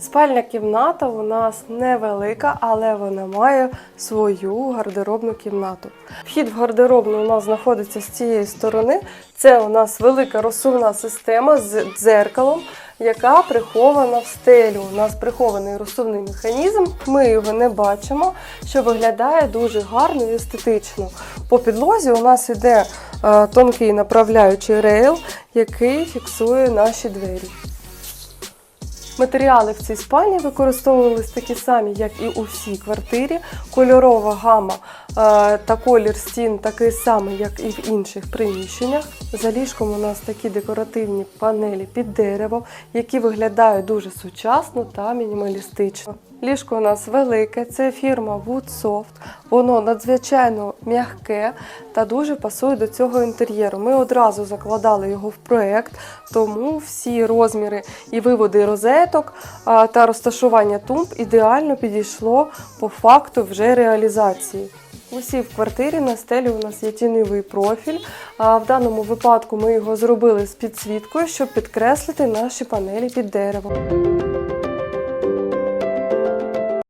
Спальня кімната у нас невелика, але вона має свою гардеробну кімнату. Вхід в гардеробну у нас знаходиться з цієї сторони. Це у нас велика розсувна система з дзеркалом, яка прихована в стелю. У нас прихований розсувний механізм. Ми його не бачимо, що виглядає дуже гарно і естетично. По підлозі у нас іде е, тонкий направляючий рейл, який фіксує наші двері. Матеріали в цій спальні використовувались такі самі, як і у всій квартирі. Кольорова гама е, та колір стін такий самий, як і в інших приміщеннях. За ліжком у нас такі декоративні панелі під дерево, які виглядають дуже сучасно та мінімалістично. Ліжко у нас велике, це фірма Woodsoft. Воно надзвичайно м'яке та дуже пасує до цього інтер'єру. Ми одразу закладали його в проект, тому всі розміри і виводи розеток та розташування тумб ідеально підійшло по факту вже реалізації. Усі в квартирі на стелі у нас є тіньовий профіль. А в даному випадку ми його зробили з підсвіткою, щоб підкреслити наші панелі під деревом.